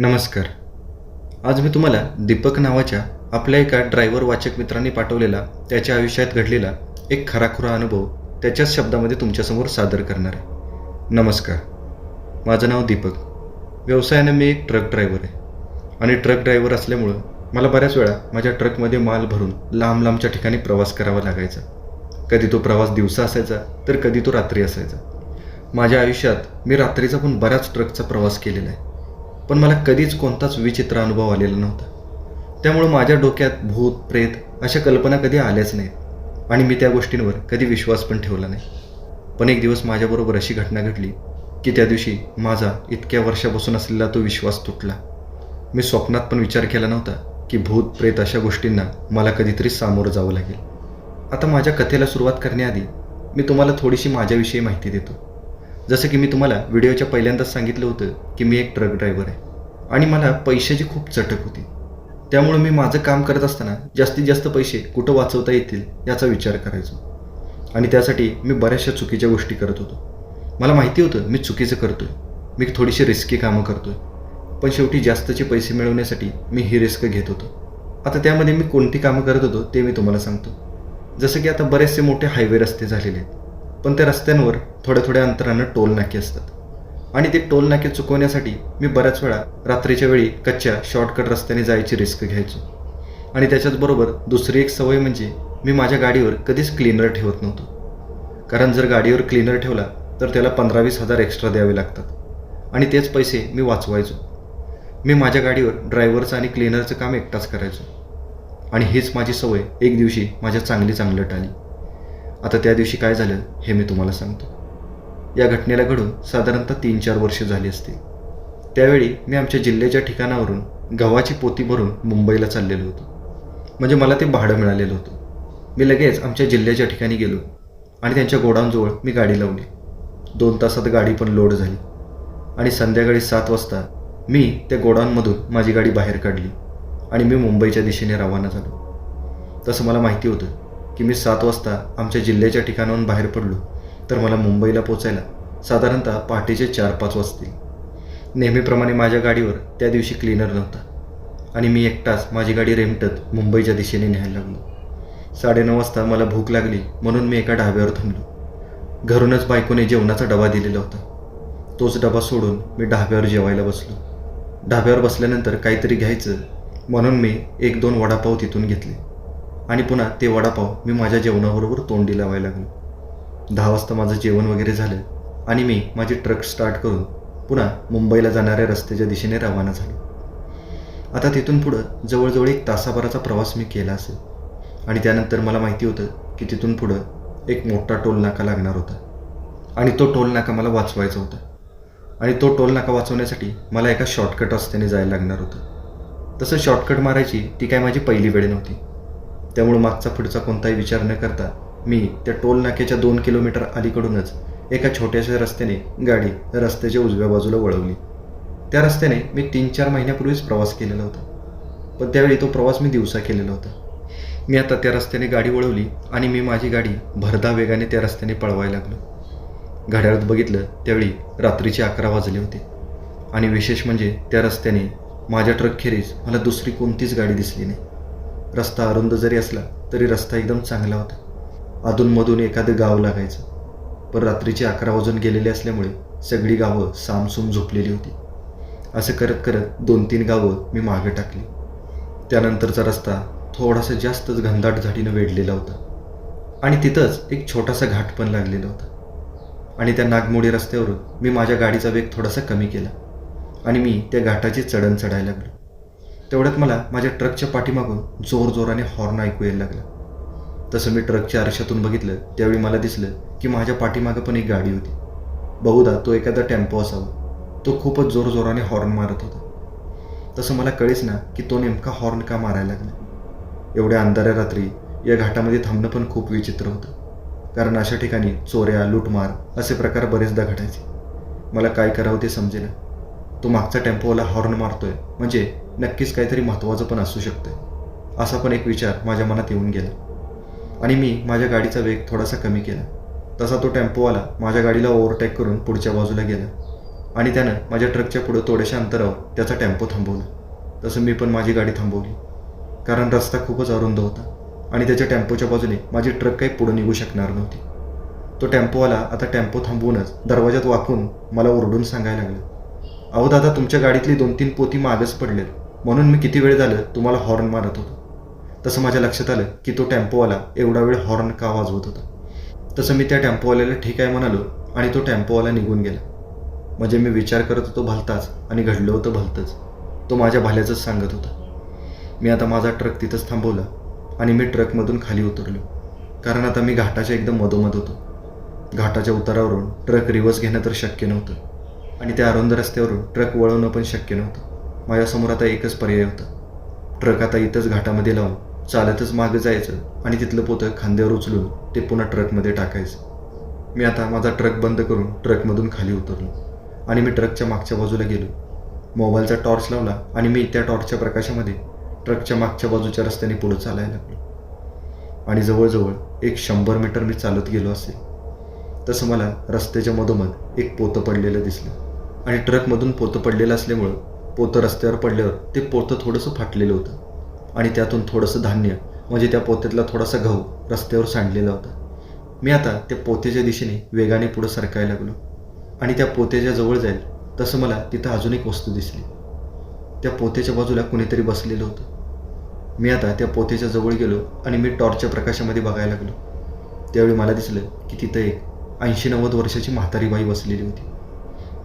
नमस्कार. आज मी तुम्हाला दीपक नावाच्या आपल्या एका ड्रायव्हर वाचक मित्रांनी पाठवलेला त्याच्या आयुष्यात घडलेला एक खराखुरा अनुभव त्याच्याच शब्दामध्ये तुमच्यासमोर सादर करणार आहे. नमस्कार. माझं नाव दीपक. व्यवसायाने मी एक ट्रक ड्रायव्हर आहे. आणि ट्रक ड्रायव्हर असल्यामुळं मला बऱ्याच वेळा माझ्या ट्रकमध्ये माल भरून लांब लांबच्या ठिकाणी प्रवास करावा लागायचा. कधी तो प्रवास दिवसा असायचा तर कधी तो रात्री असायचा. माझ्या आयुष्यात मी रात्रीचा पण बऱ्याच ट्रकचा प्रवास केलेला आहे. पण मला कधीच कोणताच विचित्र अनुभव आलेला नव्हता. त्यामुळं माझ्या डोक्यात भूत प्रेत अशा कल्पना कधी आल्याच नाहीत. आणि मी त्या गोष्टींवर कधी विश्वास पण ठेवला नाही. पण एक दिवस माझ्याबरोबर अशी घटना घडली की त्या दिवशी माझा इतक्या वर्षापासून असलेला तो विश्वास तुटला. मी स्वप्नात पण विचार केला नव्हता की भूत प्रेत अशा गोष्टींना मला कधीतरी सामोरं जावं लागेल. आता माझ्या कथेला सुरुवात करण्याआधी मी तुम्हाला थोडीशी माझ्याविषयी माहिती देतो. जसं की मी तुम्हाला व्हिडिओच्या पहिल्यांदाच सांगितलं होतं की मी एक ट्रक ड्रायव्हर आहे. आणि मला पैशाची खूप चटक होती. त्यामुळे मी माझं काम करत असताना जास्तीत जास्त पैसे कुठं वाचवता येतील याचा विचार करायचो. आणि त्यासाठी मी बऱ्याचशा चुकीच्या गोष्टी करत होतो. मला माहिती होतं मी चुकीचं करतो आहे मी थोडीशी रिस्की कामं करतो आहे पण शेवटी जास्तचे पैसे मिळवण्यासाठी मी ही रिस्क घेत होतो. आता त्यामध्ये मी कोणती कामं करत होतो ते मी तुम्हाला सांगतो. जसं की आता बरेचसे मोठे हायवे रस्ते झालेले आहेत. पण त्या रस्त्यांवर थोड्या थोड्या अंतरानं टोल नाके असतात. आणि ते टोल नाके चुकवण्यासाठी मी बऱ्याच वेळा रात्रीच्या वेळी कच्च्या शॉर्टकट रस्त्याने जायची रिस्क घ्यायचो. आणि त्याच्याचबरोबर दुसरी एक सवय म्हणजे मी माझ्या गाडीवर कधीच क्लीनर ठेवत नव्हतो. कारण जर गाडीवर क्लीनर ठेवला तर त्याला पंधरा वीस हजार एक्स्ट्रा द्यावे लागतात. आणि तेच पैसे मी वाचवायचो. मी माझ्या गाडीवर ड्रायव्हरचं आणि क्लीनरचं काम एकटाच करायचो. आणि हीच माझी सवय एक दिवशी माझ्या चांगली चांगलं आली आता त्या दिवशी काय झालं हे मी तुम्हाला सांगतो. या घटनेला घडून साधारणतः तीन चार वर्षे झाली असतील. त्यावेळी मी आमच्या जिल्ह्याच्या ठिकाणावरून गव्हाची पोती भरून मुंबईला चाललेलो होतो. म्हणजे मला ते भाडं मिळालेलं होतं. मी लगेच आमच्या जिल्ह्याच्या ठिकाणी गेलो आणि त्यांच्या गोडाऊनजवळ मी गाडी लावली. दोन तासात गाडी पण लोड झाली. आणि संध्याकाळी सात वाजता मी त्या गोडाऊनमधून माझी गाडी बाहेर काढली आणि मी मुंबईच्या दिशेने रवाना झालो. तसं मला माहिती होतं की मी सात वाजता आमच्या जिल्ह्याच्या ठिकाणाहून बाहेर पडलो. तर मला मुंबईला पोचायला साधारणतः पहाटेचे चार पाच वाजतील. नेहमीप्रमाणे माझ्या गाडीवर त्या दिवशी क्लीनर नव्हता. आणि मी एकटाच माझी गाडी रेमटत मुंबईच्या दिशेने न्यायला लागलो. साडेनऊ वाजता मला भूक लागली म्हणून मी एका ढाब्यावर थांबलो. घरूनच बायकोने जेवणाचा डबा दिलेला होता. तोच डबा सोडून मी ढाब्यावर जेवायला बसलो. ढाब्यावर बसल्यानंतर काहीतरी घ्यायचं म्हणून मी एक दोन वडापाव तिथून घेतले. आणि पुन्हा ते वडापाव मी माझ्या जेवणाबरोबर तोंडी लावायला लागलो. दहा वाजता माझं जेवण वगैरे झालं आणि मी माझी ट्रक स्टार्ट करून पुन्हा मुंबईला जाणाऱ्या रस्त्याच्या दिशेने रवाना झालो. आता तिथून पुढं जवळजवळ एक तासाभराचा प्रवास मी केला असेल. आणि त्यानंतर मला माहिती होतं की तिथून पुढं एक मोठा टोल नाका लागणार होता. आणि तो टोल नाका मला वाचवायचा होता. आणि तो टोल नाका वाचवण्यासाठी मला एका शॉर्टकट रस्त्याने जायला लागणार होतं. तसं शॉर्टकट मारायची ती काय माझी पहिली वेळ नव्हती. त्यामुळे मागचा पुढचा कोणताही विचार न करता मी त्या टोल नाक्याच्या दोन किलोमीटर अलीकडूनच एका छोट्याशा रस्त्याने गाडी रस्त्याच्या उजव्या बाजूला वळवली. त्या रस्त्याने मी तीन चार महिन्यापूर्वीच प्रवास केलेला होता. पण त्यावेळी तो प्रवास मी दिवसा केलेला होता. मी आता त्या रस्त्याने गाडी वळवली आणि मी माझी गाडी भरधा वेगाने त्या रस्त्याने पळवायला लागलो. घड्याळात बघितलं त्यावेळी रात्रीचे अकरा वाजले होते. आणि विशेष म्हणजे त्या रस्त्याने माझ्या ट्रकखेरीज मला दुसरी कोणतीच गाडी दिसली नाही. रस्ता अरुंद जरी असला तरी रस्ता एकदम चांगला होता. अधूनमधून एखादं गाव लागायचं. पण रात्रीचे अकरा वाजून गेलेले असल्यामुळे सगळी गावं सामसूम झोपलेली होती. असं करत करत दोन तीन गावं मी मागे टाकली. त्यानंतरचा रस्ता थोडासा जास्तच घनदाट झाडीनं वेढलेला होता. आणि तिथंच एक छोटासा घाट पण लागलेला होता. आणि त्या नागमोडी रस्त्यावरून मी माझ्या गाडीचा वेग थोडासा कमी केला. आणि मी त्या घाटाची चढण चढायला लागलो. तेवढ्यात मला माझ्या ट्रकच्या पाठीमागून जोर जोराने हॉर्न ऐकू यायला लागला. तसं मी ट्रकच्या आरशातून बघितलं त्यावेळी मला दिसलं की माझ्या पाठीमागं पण एक गाडी होती. बहुधा तो एखादा टेम्पो असावा. तो खूपच जोर जोराने हॉर्न मारत होता. तसं मला कळेच ना की तो नेमका हॉर्न का मारायला लागला. एवढ्या अंधाऱ्या रात्री या घाटामध्ये थांबणं पण खूप विचित्र होतं. कारण अशा ठिकाणी चोऱ्या लूटमार असे प्रकार बरेचदा घडायचे. मला काय करावं ते समजेना. तो मागचा टेम्पोवाला हॉर्न मारतोय म्हणजे नक्कीच काहीतरी महत्त्वाचं पण असू शकतं असा पण एक विचार माझ्या मनात येऊन गेला. आणि मी माझ्या गाडीचा वेग थोडासा कमी केला. तसा तो टेम्पोवाला माझ्या गाडीला ओव्हरटेक करून पुढच्या बाजूला गेला. आणि त्यानं माझ्या ट्रकच्या पुढं थोड्याशा अंतरावर त्याचा टेम्पो थांबवला. तसं मी पण माझी गाडी थांबवली. कारण रस्ता खूपच अरुंद होता. आणि त्याच्या टेम्पोच्या बाजूने माझी ट्रक काही पुढं निघू शकणार नव्हती. तो टेम्पोवाला आता टेम्पो थांबवूनच दरवाजात वाकून मला ओरडून सांगायला लागलं. अहो दादा तुमच्या गाडीतली दोन तीन पोती मागच पडलेत. म्हणून मी किती वेळ झालं तुम्हाला हॉर्न मारत होतो. तसं माझ्या लक्षात आलं की तो टेम्पोवाला एवढा वेळ हॉर्न का वाजवत होता. तसं मी त्या टेम्पोवाल्याला ठीक आहे म्हणालो आणि तो टेम्पोवाला निघून गेला. म्हणजे मी विचार करत होतो भलताच आणि घडलं होतं भलतंच. तो माझ्या भाल्याचंच सांगत होता. मी आता माझा ट्रक तिथंच थांबवला आणि मी ट्रकमधून खाली उतरलो. कारण आता मी घाटाच्या एकदम मधोमध होतो. घाटाच्या उतारावरून ट्रक रिवर्स घेणं तर शक्य नव्हतं. आणि त्या अरुंद रस्त्यावरून ट्रक वळवणं पण शक्य नव्हतं. माझ्यासमोर आता एकच पर्याय होता. ट्रक आता इथंच घाटामध्ये लावून चालतच मागं जायचं आणि तिथलं पोतं खांद्यावर उचलून ते पुन्हा ट्रकमध्ये टाकायचं. मी आता माझा ट्रक बंद करून ट्रकमधून खाली उतरलो आणि मी ट्रकच्या मागच्या बाजूला गेलो. मोबाईलचा टॉर्च लावला आणि मी त्या टॉर्चच्या प्रकाशामध्ये ट्रकच्या मागच्या बाजूच्या रस्त्याने पुढे चालायला लागलो. आणि जवळजवळ एक शंभर मीटर मी चालत गेलो असे. तसं मला रस्त्याच्या मधोमध एक पोतं पडलेलं दिसलं आणि ट्रकमधून पोतं पडलेलं असल्यामुळं पोतं रस्त्यावर पडल्यावर ते पोतं थोडंसं फाटलेलं होतं. आणि त्यातून थोडंसं धान्य म्हणजे त्या पोत्यातला थोडासा गहू रस्त्यावर सांडलेला होता. मी आता त्या पोत्याच्या दिशेने वेगाने पुढं सरकायला लागलो. आणि त्या पोत्याच्या जवळ जाईल तसं मला तिथं अजून एक वस्तू दिसली. त्या पोत्याच्या बाजूला कुणीतरी बसलेलं होतं. मी आता त्या पोत्याच्या जवळ गेलो आणि मी टॉर्चच्या प्रकाशामध्ये बघायला लागलो. त्यावेळी मला दिसलं की तिथं एक ऐंशी नव्वद वर्षाची म्हातारी बाई बसलेली होती.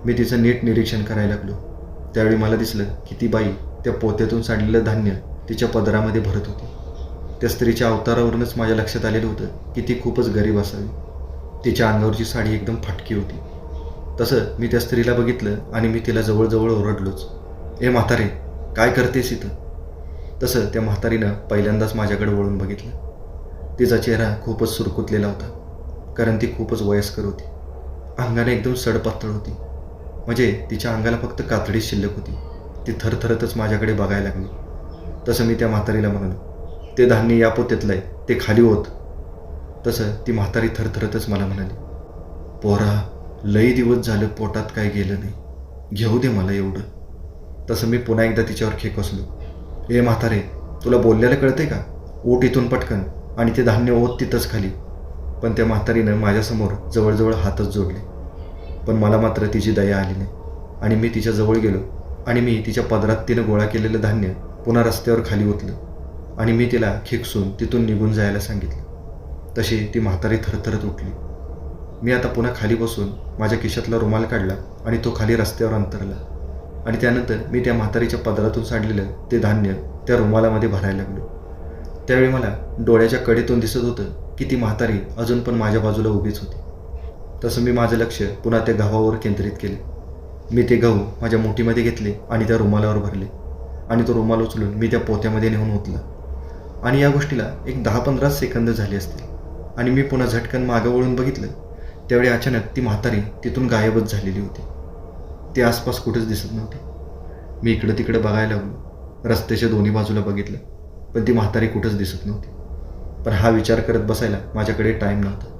मी तिचं नीट निरीक्षण करायला लागलो. त्यावेळी मला दिसलं की ती बाई त्या पोत्यातून सांडलेलं धान्य तिच्या पदरामध्ये भरत होती. त्या स्त्रीच्या अवतारावरूनच माझ्या लक्षात आलेलं होतं की ती खूपच गरीब असावी. तिच्या अंगावरची साडी एकदम फाटकी होती. तसं मी त्या स्त्रीला बघितलं आणि मी तिला जवळजवळ ओरडलोच. ए म्हातारे काय करतेस इथं? तसं त्या म्हातारीनं पहिल्यांदाच माझ्याकडे वळून बघितलं. तिचा चेहरा खूपच सुरकुतलेला होता कारण ती खूपच वयस्कर होती. अंगाने एकदम सडपातळ होती. म्हणजे तिच्या अंगाला फक्त कातडीच शिल्लक होती. ती थरथरतच माझ्याकडे बघायला लागली. तसं मी त्या म्हातारीला म्हणालो ते धान्य या पोत्यातलं आहे ते खाली होत तसं ती म्हातारी थरथरतच मला म्हणाली पोरा लई दिवस झालं पोटात काय गेलं नाही. घेऊ दे मला एवढं. तसं मी पुन्हा एकदा तिच्यावर खेकसलो. ए म्हातारे तुला बोललेलं कळतंय का? ओट इथून पटकन आणि ते धान्य ओत तिथंच खाली. पण त्या म्हातारीनं माझ्यासमोर जवळजवळ हातच जोडले. पण मला मात्र तिची दया आली नाही. आणि मी तिच्याजवळ गेलो आणि मी तिच्या पदरात तिनं गोळा केलेलं धान्य पुन्हा रस्त्यावर खाली ओतलं आणि मी तिला खेकसून तिथून निघून जायला सांगितलं. तशी ती म्हातारी थरथरत उठली. मी आता पुन्हा खाली बसून माझ्या खिशातला रुमाल काढला आणि तो खाली रस्त्यावर अंतरला. आणि त्यानंतर मी त्या म्हातारीच्या पदरातून सांडलेलं ते धान्य त्या रुमालामध्ये भरायला लागलो. त्यावेळी मला डोळ्याच्या कडेतून दिसत होतं की ती म्हातारी अजून पण माझ्या बाजूला उभीच होती. तसं मी माझं लक्ष पुन्हा त्या गव्हावर केंद्रित केले. मी ते गहू माझ्या मुठीमध्ये घेतले आणि त्या रुमालावर भरले. आणि तो रुमाल उचलून मी त्या पोत्यामध्ये नेऊन ओतला. आणि या गोष्टीला एक दहा पंधरा सेकंद झाले असतील. आणि मी पुन्हा झटकन मागं वळून बघितलं. त्यावेळी अचानक ती म्हातारी तिथून गायबच झालेली होती. ती आसपास कुठेच दिसत नव्हती. मी इकडं तिकडं बघायला लागलो. रस्त्याच्या दोन्ही बाजूला बघितलं. पण ती म्हातारी कुठंच दिसत नव्हती. पण हा विचार करत बसायला माझ्याकडे टाईम नव्हता.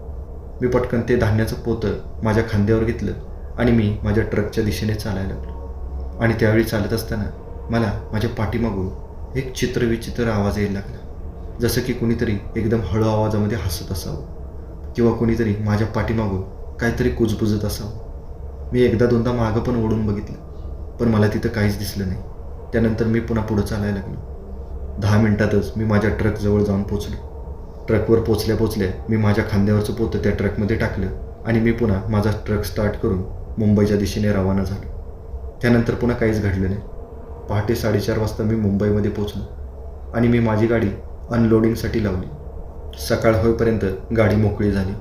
मी पटकन ते धान्याचं पोतं माझ्या खांद्यावर घेतलं आणि मी माझ्या ट्रकच्या दिशेने चालायला लागलो. आणि त्यावेळी चालत असताना मला माझ्या पाठीमागून एक चित्रविचित्र आवाज यायला लागला. जसं की कुणीतरी एकदम हळू आवाजामध्ये हसत असावं किंवा कुणीतरी माझ्या पाठीमागून काहीतरी कुजबुजत असावं. मी एकदा दोनदा मागं पण ओढून बघितलं पण मला तिथं काहीच दिसलं नाही. त्यानंतर मी पुन्हा पुढं चालायला लागलो. दहा मिनिटातच मी माझ्या ट्रकजवळ जाऊन पोचलो. ट्रकवर पोचल्या पोचल्या मी माझ्या खांद्यावरचं पोतं त्या ट्रकमध्ये टाकलं आणि मी पुन्हा माझा ट्रक स्टार्ट करून मुंबईच्या दिशेने रवाना झालो. त्यानंतर पुन्हा काहीच घडलं नाही. पहाटे साडेचार वाजता मी मुंबईमध्ये पोचलो आणि मी माझी गाडी अनलोडिंगसाठी लावली. सकाळ होईपर्यंत गाडी मोकळी झाली.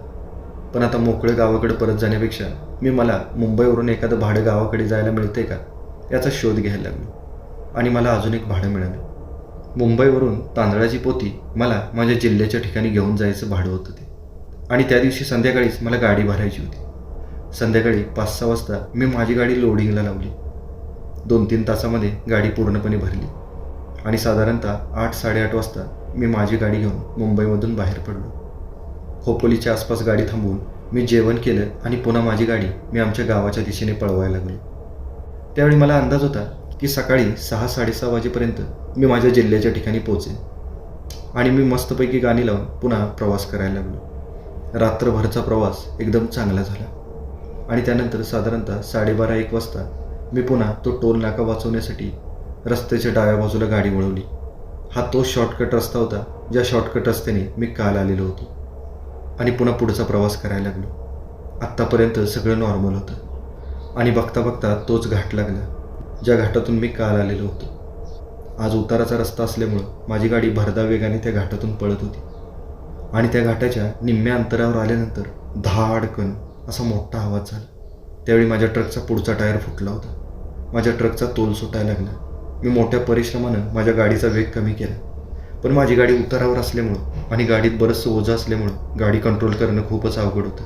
पण आता मोकळं गावाकडे परत जाण्यापेक्षा मी मला मुंबईवरून एखादं भाडं गावाकडे जायला मिळते का याचा शोध घ्यायला लागलो आणि मला अजून एक भाडं मिळालं. मुंबईवरून तांदळाची पोती मला माझ्या जिल्ह्याच्या ठिकाणी घेऊन जायचं भाडं होतं. ते आणि त्या दिवशी संध्याकाळीच मला गाडी भरायची होती. संध्याकाळी पाच सहा वाजता मी माझी गाडी लोडिंगला लावली. दोन तीन तासामध्ये गाडी पूर्णपणे भरली. आणि साधारणतः आठ साडेआठ वाजता मी माझी गाडी घेऊन मुंबईमधून बाहेर पडलो. खोपोलीच्या आसपास गाडी थांबवून मी जेवण केलं आणि पुन्हा माझी गाडी मी आमच्या गावाच्या दिशेने पळवायला लागलो. त्यावेळी मला अंदाज होता की सकाळी सहा साडेसहा वाजेपर्यंत मी माझ्या जिल्ह्याच्या ठिकाणी पोहोचेन. आणि मी मस्तपैकी गाणी लावून पुन्हा प्रवास करायला लागलो. रात्रभरचा प्रवास एकदम चांगला झाला. आणि त्यानंतर साधारणतः साडेबारा एक वाजता मी पुन्हा तो टोल नाका वाचवण्यासाठी रस्त्याच्या डाव्या बाजूला गाडी वळवली. हा तो शॉर्टकट रस्ता होता ज्या शॉर्टकट रस्त्याने मी काल आलेलो होतो. आणि पुन्हा पुढचा प्रवास करायला लागलो. आत्तापर्यंत सगळं नॉर्मल होतं. आणि बघता बघता तोच घाट लागला. ज्या घाटातून मी काल आलेलो होतो. आज उताराचा रस्ता असल्यामुळं माझी गाडी भरदा वेगाने त्या घाटातून पळत होती. आणि त्या घाटाच्या निम्म्या अंतरावर आल्यानंतर धाडकन असा मोठा आवाज झाला. त्यावेळी माझ्या ट्रकचा पुढचा टायर फुटला होता. माझ्या ट्रकचा तोल सुटायला लागला. मी मोठ्या परिश्रमानं माझ्या गाडीचा वेग कमी केला. पण माझी गाडी उतारावर असल्यामुळं आणि गाडीत बरंचसं ओझं असल्यामुळं गाडी कंट्रोल करणं खूपच अवघड होतं.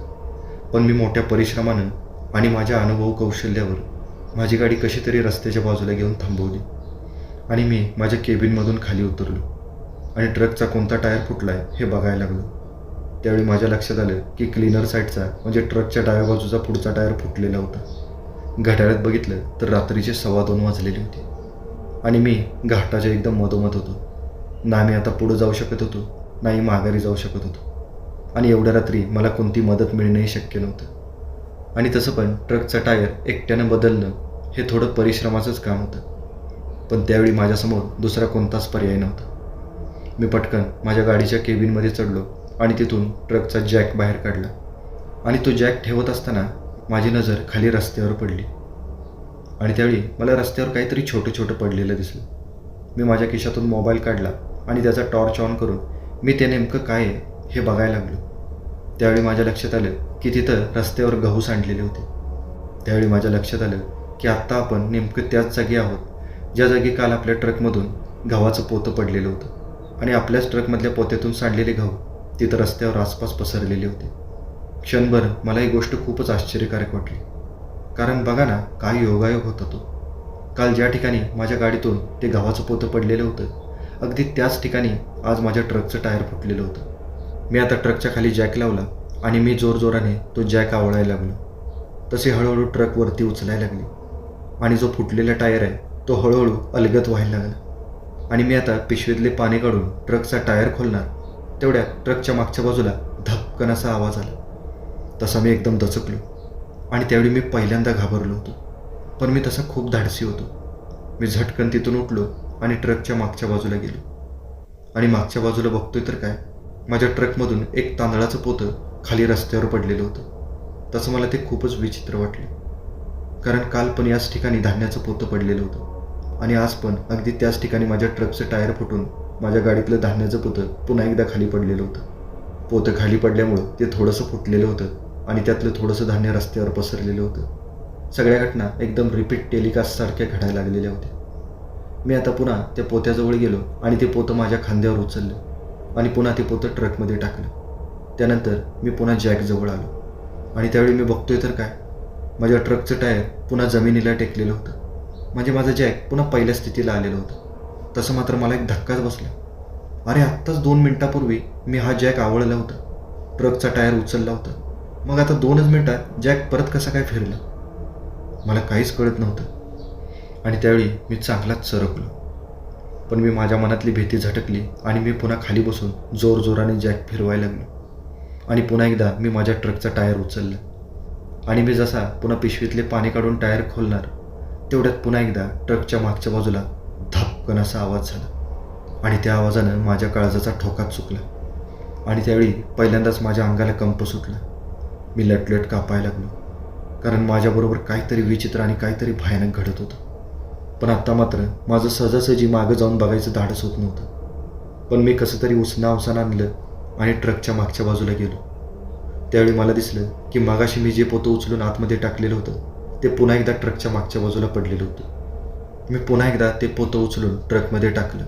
पण मी मोठ्या परिश्रमानं आणि माझ्या अनुभव कौशल्यावर माझी गाडी कशी तरी रस्त्याच्या बाजूला घेऊन थांबवली. आणि मी माझ्या केबिनमधून खाली उतरलो. आणि ट्रकचा कोणता टायर फुटला आहे हे बघायला लागलो. त्यावेळी माझ्या लक्षात आलं की क्लीनर साईडचा म्हणजे ट्रकच्या डाव्या बाजूचा पुढचा टायर फुटलेला होता. घड्याळात बघितलं तर रात्रीचे सव्वा दोन वाजलेले होते. आणि मी घाटाच्या एकदम मधोमध होतो. ना मी आता पुढं जाऊ शकत होतो नाही माघारी जाऊ शकत होतो. आणि एवढ्या रात्री मला कोणती मदत मिळणंही शक्य नव्हतं. आणि तसं पण ट्रकचा टायर एकट्यानं बदलणं हे थोडं परिश्रमाचंच काम होतं. पण त्यावेळी माझ्यासमोर दुसरा कोणताच पर्याय नव्हता. मी पटकन माझ्या गाडीच्या केबिनमध्ये चढलो आणि तिथून ट्रकचा जॅक बाहेर काढला. आणि तो जॅक ठेवत असताना माझी नजर खाली रस्त्यावर पडली. आणि त्यावेळी मला रस्त्यावर काहीतरी छोटं छोटं पडलेलं दिसलं. मी माझ्या खिशातून मोबाईल काढला आणि त्याचा टॉर्च ऑन करून मी ते नेमकं काय आहे हे बघायला लागलो. त्यावेळी माझ्या लक्षात आलं की तिथं रस्त्यावर गहू सांडलेले होते. त्यावेळी माझ्या लक्षात आलं की आत्ता आपण नेमकं त्याच जागी आहोत. ज्या जागी काल आपल्या ट्रकमधून गव्हाचं पोतं पडलेलं होतं. आणि आपल्याच ट्रकमधल्या पोत्यातून सांडलेले गहू तिथं रस्त्यावर आसपास पसरलेले होते. क्षणभर मला ही गोष्ट खूपच आश्चर्यकारक वाटली. कारण बघा ना काय योगायोग होता तो. काल ज्या ठिकाणी माझ्या गाडीतून ते गव्हाचं पोतं पडलेलं होतं अगदी त्याच ठिकाणी आज माझ्या ट्रकचं टायर फुटलेलं होतं. मी आता ट्रकच्या खाली जॅक लावला आणि मी जोरजोराने तो जॅक आवळायला लागलो. तसे हळूहळू ट्रक वरती उचलायला लागली. आणि जो फुटलेला टायर आहे तो हळूहळू अलगत व्हायला लागला. आणि मी आता पिशवीतले पाणी काढून ट्रकचा टायर खोलणार तेवढ्या ट्रकच्या मागच्या बाजूला धपकन असा आवाज आला. तसा मी एकदम दचकलो आणि त्यावेळी मी पहिल्यांदा घाबरलो होतो. पण मी तसा खूप धाडसी होतो. मी झटकन तिथून उठलो आणि ट्रकच्या मागच्या बाजूला गेलो. आणि मागच्या बाजूला बघतोय तर काय माझ्या ट्रकमधून एक तांदळाचं पोतं खाली रस्त्यावर पडलेलं होतं. तसं मला ते खूपच विचित्र वाटले. कारण काल पण याच ठिकाणी धान्याचं पोतं पडलेलं होतं. आणि आज पण अगदी त्याच ठिकाणी माझ्या ट्रकचं टायर फुटून माझ्या गाडीतलं धान्याचं पोतं पुन्हा एकदा खाली पडलेलं होतं. पोतं खाली पडल्यामुळं ते थोडंसं फुटलेलं होतं आणि त्यातलं थोडंसं धान्य रस्त्यावर पसरलेलं होतं. सगळ्या घटना एकदम रिपीट टेलिकास्टसारख्या घडायला लागलेल्या होत्या. मी आता पुन्हा त्या पोत्याजवळ गेलो आणि ते पोतं माझ्या खांद्यावर उचललं आणि पुन्हा ते पोतं ट्रकमध्ये टाकलं. त्यानंतर मी पुन्हा जॅकजवळ आलो. आणि त्यावेळी मी बघतोय तर काय? माझ्या ट्रकचं टायर पुन्हा जमिनीला टेकलेलं होतं. म्हणजे माझं जॅक पुन्हा पहिल्या स्थितीला आलेलं होतं. तसं मात्र मला एक धक्काच बसला. अरे आत्ताच दोन मिनिटापूर्वी मी हा जॅक आवळला होता. ट्रकचा टायर उचलला होता. मग आता दोनच मिनिटात जॅक परत कसा काय फिरला? मला काहीच कळत नव्हतं. आणि त्यावेळी मी चांगलाच सरकलो. पण मी माझ्या मनातली भीती झटकली आणि मी पुन्हा खाली बसून जोरजोराने जॅक फिरवायला लागलो. आणि पुन्हा एकदा मी माझ्या ट्रकचा टायर उचललं. आणि मी जसा पुन्हा पिशवीतले पाणी काढून टायर खोलणार तेवढ्यात पुन्हा एकदा ट्रकच्या मागच्या बाजूला धापकन असा आवाज झाला. आणि त्या आवाजानं माझ्या काळजाचा ठोकाच चुकला. आणि त्यावेळी पहिल्यांदाच माझ्या अंगाला कंप सुटला. मी लटलट कापायला लागलो. कारण माझ्याबरोबर काहीतरी विचित्र आणि काहीतरी भयानक घडत होतं. पण आत्ता मात्र माझं सहजासहजी मागं जाऊन बघायचं धाडस होत नव्हतं. पण मी कसं तरी उसना उसना आणलं आणि ट्रकच्या मागच्या बाजूला गेलो. त्यावेळी मला दिसलं की मागाशी मी जे पोतं उचलून आतमध्ये टाकलेलं होतं ते पुन्हा एकदा ट्रकच्या मागच्या बाजूला पडलेलं होतं. मी पुन्हा एकदा ते पोतं उचलून ट्रकमध्ये टाकलं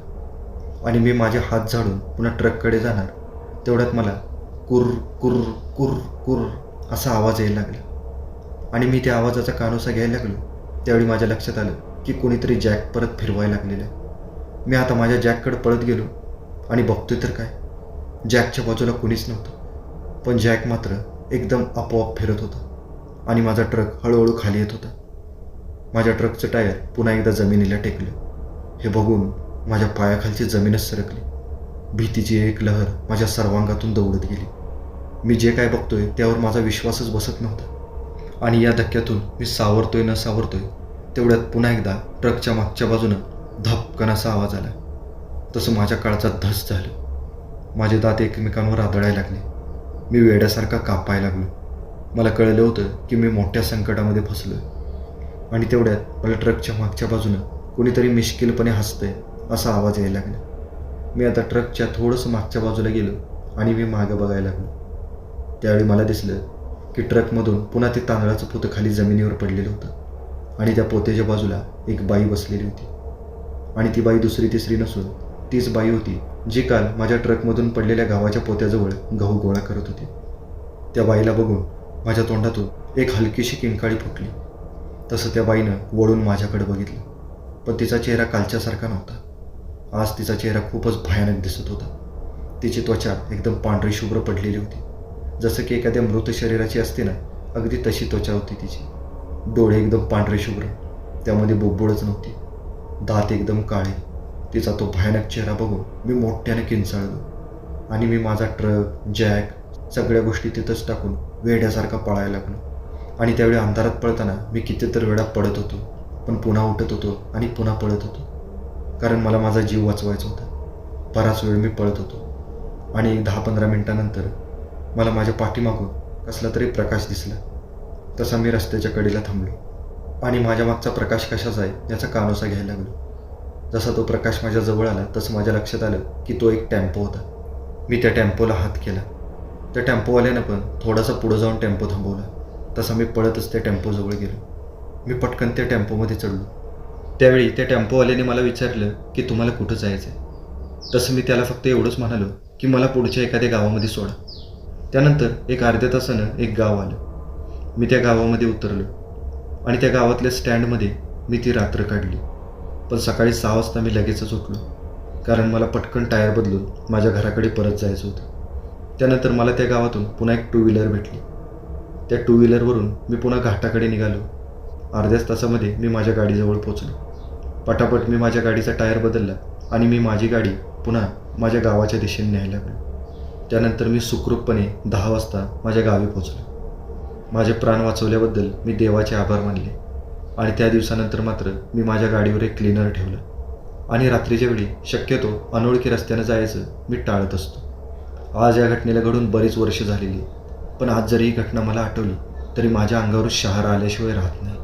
आणि मी माझे हात झाडून पुन्हा ट्रककडे जाणार तेवढ्यात मला कुर कुर कुर कुर असा आवाज यायला लागला. आणि मी त्या आवाजाचा कानोसा घ्यायला लागलो. त्यावेळी माझ्या लक्षात आलं की कोणीतरी जॅक परत फिरवायला लागलेलं आहे. मी आता माझ्या जॅककडे पळत गेलो आणि बघतोय तर काय? जॅकच्या बाजूला कोणीच नव्हतं. पण जॅक मात्र एकदम आपोआप फिरत होता. आणि माझा ट्रक हळूहळू खाली येत होता. माझ्या ट्रकचं टायर पुन्हा एकदा जमिनीला टेकलं. हे बघून माझ्या पायाखालची जमीनच सरकली. भीतीची एक लहर माझ्या सर्वांगातून दौडत गेली. मी जे काय बघतोय त्यावर माझा विश्वासच बसत नव्हता. आणि या धक्क्यातून मी सावरतोय न सावरतोय तेवढ्यात पुन्हा एकदा ट्रकच्या मागच्या बाजूनं धपकन असा आवाज आला. तसं माझ्या काळचा धस झालं. माझे दात एकमेकांवर आदळायला लागले. मी वेड्यासारखा कापायला लागलो. मला कळलं होतं की मी मोठ्या संकटामध्ये फसलो आणि तेवढ्यात मला ट्रकच्या मागच्या बाजूनं कोणीतरी मिश्किलपणे हसतंय असा आवाज यायला लागला. मी आता ट्रकच्या थोडंसं मागच्या बाजूला गेलो आणि मी मागं बघायला लागलो. त्यावेळी मला दिसलं की ट्रकमधून पुन्हा ते तांदळाचं पोतं खाली जमिनीवर पडलेलं होतं आणि त्या पोत्याच्या बाजूला एक बाई बसलेली होती. आणि ती बाई दुसरी तिसरी नसून तीच बाई होती जी काल माझ्या ट्रकमधून पडलेल्या गावाच्या पोत्याजवळ गहू गोळा करत होती. त्या बाईला बघून माझ्या तोंडातून एक हलकीशी किंकाळी फुटली. तसं त्या बाईनं वळून माझ्याकडे बघितलं. पण तिचा चेहरा कालच्यासारखा नव्हता. आज तिचा चेहरा खूपच भयानक दिसत होता. तिची त्वचा एकदम पांढरी शुभ्र पडलेली होती. जसं की एखाद्या मृत शरीराची असते ना अगदी तशी त्वचा होती तिची. डोळे एकदम पांढरे शुभ्र. त्यामध्ये बोबोळच नव्हती. दात एकदम काळे. तिचा तो भयानक चेहरा बघून मी मोठ्याने किंचाळलो. आणि मी माझा ट्रक जॅक सगळ्या गोष्टी तिथंच टाकून वेड्यासारखा पळायला लागलो. आणि त्यावेळी अंधारात पळताना मी कितीतर वेळा पडत होतो पण पुन्हा उठत होतो आणि पुन्हा पळत होतो. कारण मला माझा जीव वाचवायचा होता. बराच वेळ मी पळत होतो. आणि एक दहा पंधरा मिनिटानंतर मला माझ्या पाठीमागून कसला तरी प्रकाश दिसला. तसा मी रस्त्याच्या कडेला थांबलो. आणि माझ्या मागचा प्रकाश कशाचा आहे याचा कानोसा घ्यायला लागलो. जसा तो प्रकाश माझ्या जवळ आला तसं माझ्या लक्षात आलं की तो एक टेम्पो होता. मी त्या टेम्पोला हात केला. त्या टेम्पोवाल्यानं पण थोडासा पुढं जाऊन टेम्पो थांबवला. तसा मी पळतच त्या टेम्पोजवळ गेलो. मी पटकन त्या टेम्पोमध्ये चढलो. त्यावेळी त्या टेम्पोवाल्याने मला विचारलं की तुम्हाला कुठं जायचं आहे तसं मी त्याला फक्त एवढंच म्हणालो की मला पुढच्या एखाद्या गावामध्ये सोडा. त्यानंतर एक अर्ध्या तासानं एक गाव आलं. मी त्या गावामध्ये उतरलो आणि त्या गावातल्या स्टँडमध्ये मी ती रात्र काढली. पण सकाळी सहा वाजता मी लगेचच उठलो. कारण मला पटकन टायर बदलून माझ्या घराकडे परत जायचं होतं. त्यानंतर मला त्या गावातून पुन्हा एक टू व्हीलर भेटली. त्या टू व्हीलरवरून मी पुन्हा घाटाकडे निघालो. अर्ध्याच तासामध्ये मी माझ्या गाडीजवळ पोचलो पटापट मी माझ्या गाडीचा टायर बदलला आणि मी माझी गाडी पुन्हा माझ्या गावाच्या दिशेने न्यायला लागलो. त्यानंतर मी सुखरूपपणे दहा वाजता माझ्या गावी पोचलो माझे प्राण वाचवल्याबद्दल मी देवाचे आभार मानले. आणि त्या दिवसानंतर मात्र मी माझ्या गाडीवर एक क्लीनर ठेवलं. आणि रात्रीच्या वेळी शक्यतो अनोळखी रस्त्यानं जायचं मी टाळत असतो. आज या घटनेला घडून बरीच वर्ष झालेली. पण आज जरी ही घटना मला आठवली तरी माझ्या अंगावर शहारा आल्याशिवाय राहत नाही.